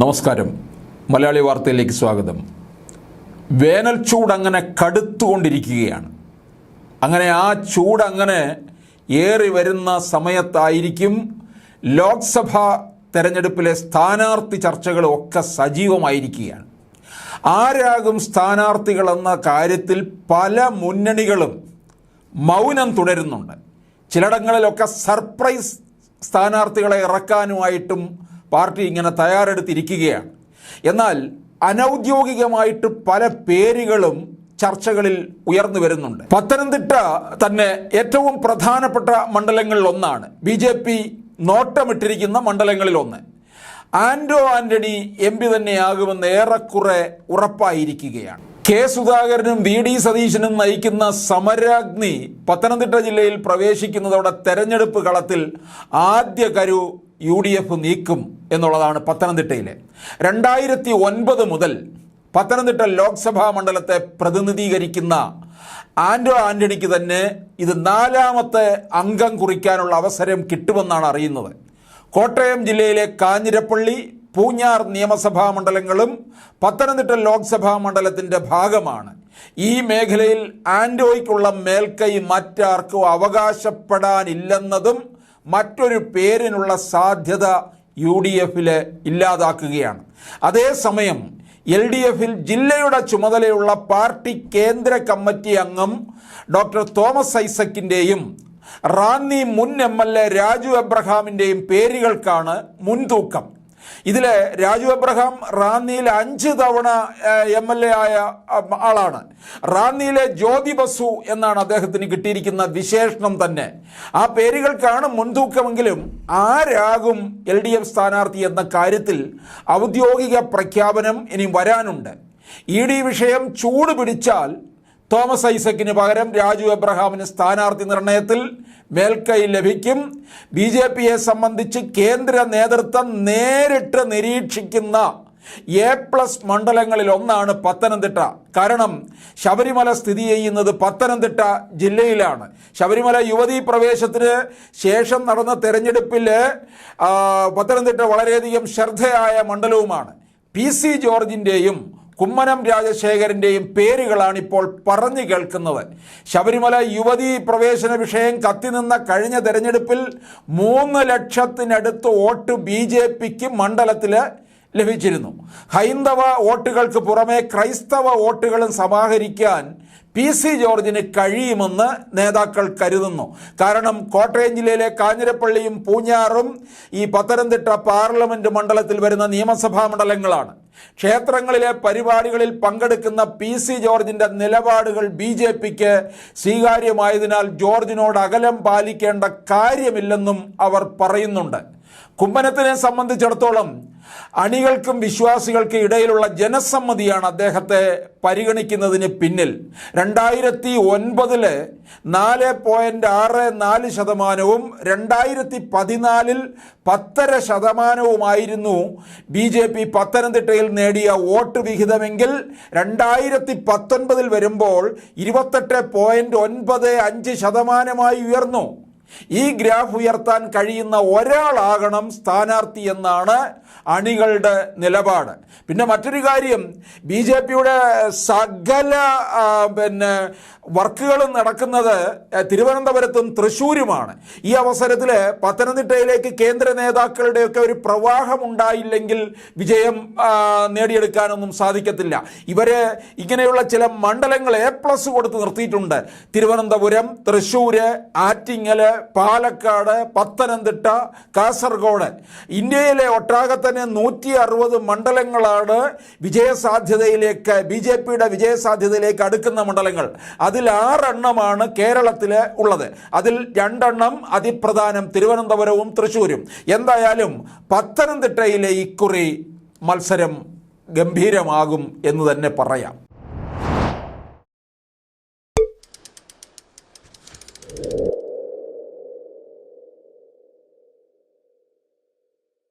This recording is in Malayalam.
നമസ്കാരം. മലയാളി വാർത്തയിലേക്ക് സ്വാഗതം. വേനൽ ചൂട് അങ്ങനെ കടുത്തുകൊണ്ടിരിക്കുകയാണ്. അങ്ങനെ ആ ചൂട് അങ്ങനെ ഏറി വരുന്ന സമയത്തായിരിക്കും ലോക്സഭാ തെരഞ്ഞെടുപ്പിലെ സ്ഥാനാർത്ഥി ചർച്ചകളും ഒക്കെ സജീവമായിരിക്കുകയാണ്. ആരാകും സ്ഥാനാർത്ഥികളെന്ന കാര്യത്തിൽ പല മുന്നണികളും മൗനം തുടരുന്നുണ്ട്. ചിലയിടങ്ങളിലൊക്കെ സർപ്രൈസ് സ്ഥാനാർത്ഥികളെ ഇറക്കാനുമായിട്ടും പാർട്ടി ഇങ്ങനെ തയ്യാറെടുത്തിരിക്കുകയാണ്. എന്നാൽ അനൗദ്യോഗികമായിട്ട് പല പേരുകളും ചർച്ചകളിൽ ഉയർന്നു വരുന്നുണ്ട്. പത്തനംതിട്ട തന്നെ ഏറ്റവും പ്രധാനപ്പെട്ട മണ്ഡലങ്ങളിൽ ഒന്നാണ്. ബി ജെ പി നോട്ടമിട്ടിരിക്കുന്ന മണ്ഡലങ്ങളിൽ ഒന്ന്. ആന്റോ ആന്റണി എം പി തന്നെയാകുമെന്ന് ഏറെക്കുറെ ഉറപ്പായിരിക്കുകയാണ്. കെ സുധാകരനും വി ഡി സതീശനും നയിക്കുന്ന സമരാഗ്നി പത്തനംതിട്ട ജില്ലയിൽ പ്രവേശിക്കുന്നതോടെ തെരഞ്ഞെടുപ്പ് കളത്തിൽ ആദ്യ കരു യു ഡി എഫ് നീക്കും എന്നുള്ളതാണ് പത്തനംതിട്ടയിലെ. രണ്ടായിരത്തി ഒൻപത് മുതൽ പത്തനംതിട്ട ലോക്സഭാ മണ്ഡലത്തെ പ്രതിനിധീകരിക്കുന്ന ആന്റോ ആന്റണിക്ക് തന്നെ ഇത് നാലാമത്തെ അംഗം കുറിക്കാനുള്ള അവസരം കിട്ടുമെന്നാണ് അറിയുന്നത്. കോട്ടയം ജില്ലയിലെ കാഞ്ഞിരപ്പള്ളി പൂഞ്ഞാർ നിയമസഭാ മണ്ഡലങ്ങളും പത്തനംതിട്ട ലോക്സഭാ മണ്ഡലത്തിന്റെ ഭാഗമാണ്. ഈ മേഖലയിൽ ആൻഡോയ്ക്കുള്ള മേൽക്കൈ മറ്റാർക്കും അവകാശപ്പെടാനില്ലെന്നതും മറ്റൊരു പേരിനുള്ള സാധ്യത യു ഡി എഫിൽ ഇല്ലാതാക്കുകയാണ്. അതേസമയം എൽ ഡി എഫിൽ ജില്ലയുടെ ചുമതലയുള്ള പാർട്ടി കേന്ദ്ര കമ്മിറ്റി അംഗം ഡോക്ടർ തോമസ് ഐസക്കിന്റെയും റാന്നി മുൻ എം എൽ എ രാജു എബ്രഹാമിന്റെയും പേരുകൾക്കാണ് മുൻതൂക്കം. ഇതിൽ രാജു എബ്രഹാം റാന്നിയിൽ അഞ്ച് തവണ എം എൽ എ ആയ ആളാണ്. റാന്നിയിലെ ജ്യോതി ബസു എന്നാണ് അദ്ദേഹത്തിന് കിട്ടിയിരിക്കുന്ന വിശേഷണം തന്നെ. ആ പേരുകൾക്കാണ് മുൻതൂക്കമെങ്കിലും ആരാകും എൽ ഡി എഫ് സ്ഥാനാർത്ഥി എന്ന കാര്യത്തിൽ ഔദ്യോഗിക പ്രഖ്യാപനം ഇനി വരാനുണ്ട്. ഇ ഡി വിഷയം ചൂട് പിടിച്ചാൽ തോമസ് ഐസക്കിന് പകരം രാജു എബ്രഹാമിന് സ്ഥാനാർത്ഥി നിർണയത്തിൽ മേൽക്കൈ ലഭിക്കും. ബി ജെ പിയെ സംബന്ധിച്ച് കേന്ദ്ര നേതൃത്വം നേരിട്ട് നിരീക്ഷിക്കുന്ന എ പ്ലസ് മണ്ഡലങ്ങളിൽ ഒന്നാണ് പത്തനംതിട്ട. കാരണം ശബരിമല സ്ഥിതി ചെയ്യുന്നത് പത്തനംതിട്ട ജില്ലയിലാണ്. ശബരിമല യുവതീ പ്രവേശത്തിന് ശേഷം നടന്ന തെരഞ്ഞെടുപ്പിൽ പത്തനംതിട്ട വളരെയധികം ശ്രദ്ധയായ മണ്ഡലവുമാണ്. പി സി ജോർജിന്റെയും കുമ്മനം രാജശേഖരന്റെയും പേരുകളാണ് ഇപ്പോൾ പറഞ്ഞു കേൾക്കുന്നത് ശബരിമല യുവതി പ്രവേശന വിഷയം കത്തിനിന്ന കഴിഞ്ഞ തെരഞ്ഞെടുപ്പിൽ മൂന്ന് ലക്ഷത്തിനടുത്ത് വോട്ട് ബി ജെ പിക്ക് മണ്ഡലത്തിൽ ലഭിച്ചിരുന്നു. ഹൈന്ദവ വോട്ടുകൾക്ക് പുറമെ ക്രൈസ്തവ വോട്ടുകളും സമാഹരിക്കാൻ പി സി ജോർജിന് കഴിയുമെന്ന് നേതാക്കൾ കരുതുന്നു. കാരണം കോട്ടയം ജില്ലയിലെ കാഞ്ഞിരപ്പള്ളിയും പൂഞ്ഞാറും ഈ പത്തനംതിട്ട പാർലമെന്റ് മണ്ഡലത്തിൽ വരുന്ന നിയമസഭാ മണ്ഡലങ്ങളാണ്. ക്ഷേത്രങ്ങളിലെ പരിപാടികളിൽ പങ്കെടുക്കുന്ന പി സി ജോർജിന്റെ നിലപാടുകൾ ബി ജെ പിക്ക് സ്വീകാര്യമായതിനാൽ ജോർജിനോട് അകലം പാലിക്കേണ്ട കാര്യമില്ലെന്നും അവർ പറയുന്നുണ്ട്. കുമ്മനത്തിനെ സംബന്ധിച്ചിടത്തോളം അണികൾക്കും വിശ്വാസികൾക്കും ഇടയിലുള്ള ജനസമ്മതിയാണ് അദ്ദേഹത്തെ പരിഗണിക്കുന്നതിന് പിന്നിൽ. രണ്ടായിരത്തി ഒൻപതിൽ നാല് പോയിന്റ് ആറ് നാല് ശതമാനവും രണ്ടായിരത്തി പതിനാലിൽ പത്തര ശതമാനവുമായിരുന്നു ബി ജെ പി പത്തനംതിട്ടയിൽ നേടിയ വോട്ട് വിഹിതമെങ്കിൽ രണ്ടായിരത്തി പത്തൊൻപതിൽ വരുമ്പോൾ ഇരുപത്തെട്ട് പോയിന്റ് ഒൻപത് അഞ്ച് ശതമാനമായി ഉയർന്നു. ഈ ഗ്രാഫ് ഉയർത്താൻ കഴിയുന്ന ഒരാളാകണം സ്ഥാനാർത്ഥി എന്നാണ് അണികളുടെ നിലപാട്. പിന്നെ മറ്റൊരു കാര്യം ബി ജെ പിയുടെ സകല പിന്നെ വർക്കുകളും നടക്കുന്നത് തിരുവനന്തപുരത്തും തൃശ്ശൂരുമാണ്. ഈ അവസരത്തിൽ പത്തനംതിട്ടയിലേക്ക് കേന്ദ്ര നേതാക്കളുടെയൊക്കെ ഒരു പ്രവാഹം ഉണ്ടായില്ലെങ്കിൽ വിജയം നേടിയെടുക്കാനൊന്നും സാധിക്കത്തില്ല. ഇവർ ഇങ്ങനെയുള്ള ചില മണ്ഡലങ്ങൾ എ പ്ലസ് കൊടുത്ത് നിർത്തിയിട്ടുണ്ട്. തിരുവനന്തപുരം തൃശ്ശൂര് ആറ്റിങ്ങൽ പാലക്കാട് പത്തനംതിട്ട കാസർഗോഡ്. ഇന്ത്യയിലെ ഒട്ടാകെ തന്നെ നൂറ്റി അറുപത് മണ്ഡലങ്ങളാണ് വിജയസാധ്യതയിലേക്ക് ബി ജെ പിയുടെ വിജയസാധ്യതയിലേക്ക് അടുക്കുന്ന മണ്ഡലങ്ങൾ. അതിൽ ആറെണ്ണമാണ് കേരളത്തിൽ ഉള്ളത്. അതിൽ രണ്ടെണ്ണം അതിപ്രധാനം തിരുവനന്തപുരവും തൃശ്ശൂരും. എന്തായാലും പത്തനംതിട്ടയിലെ ഇക്കുറി മത്സരം ഗംഭീരമാകും എന്ന് തന്നെ പറയാം.